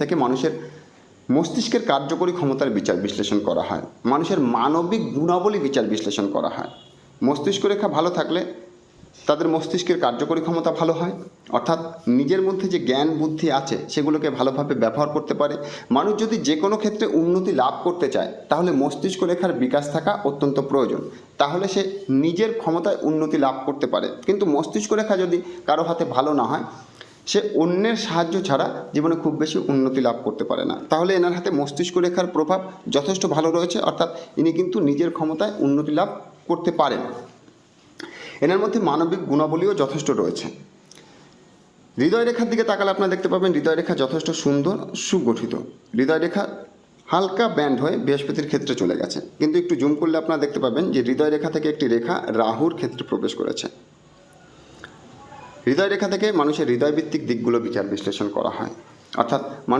থেকে মানুষের মস্তিষ্কের কার্যকরী ক্ষমতার বিচার বিশ্লেষণ করা হয়। মানুষের মানবিক গুণাবলী বিচার বিশ্লেষণ করা হয়। মস্তিষ্ক রেখা ভালো থাকলে তাদের মস্তিষ্কের কার্যকরী ক্ষমতা ভালো হয়। অর্থাৎ নিজের মধ্যে যে জ্ঞান, বুদ্ধি আছে, সেগুলোকে ভালোভাবে ব্যবহার করতে পারে। মানুষ যদি যে কোনো ক্ষেত্রে উন্নতি লাভ করতে চায়, তাহলে মস্তিষ্ক রেখার বিকাশ থাকা অত্যন্ত প্রয়োজন। তাহলে সে নিজের ক্ষমতায় উন্নতি লাভ করতে পারে। কিন্তু মস্তিষ্ক রেখা যদি কারও হাতে ভালো না হয় সে অন্যের সাহায্য ছাড়া জীবনে খুব বেশি উন্নতি লাভ করতে পারে না। তাহলে এনার হাতে মস্তিষ্ক রেখার প্রভাব যথেষ্ট ভালো রয়েছে, অর্থাৎ ইনি কিন্তু নিজের ক্ষমতায় উন্নতি লাভ করতে পারেন। এনার মধ্যে মানবিক গুণাবলীও যথেষ্ট রয়েছে। হৃদয় রেখার দিকে তাকালে আপনারা দেখতে পাবেন হৃদয় রেখা যথেষ্ট সুন্দর, সুগঠিত। হৃদয় রেখা হালকা ব্যান্ড হয়ে বৃহস্পতির ক্ষেত্রে চলে গেছে। কিন্তু একটু জুম করলে আপনারা দেখতে পাবেন যে হৃদয় রেখা থেকে একটি রেখা রাহুর ক্ষেত্রে প্রবেশ করেছে। হৃদয় রেখা থেকে মানুষের হৃদয়ভিত্তিক দিকগুলো বিচার বিশ্লেষণ করা হয়। অর্থাৎ মানুষ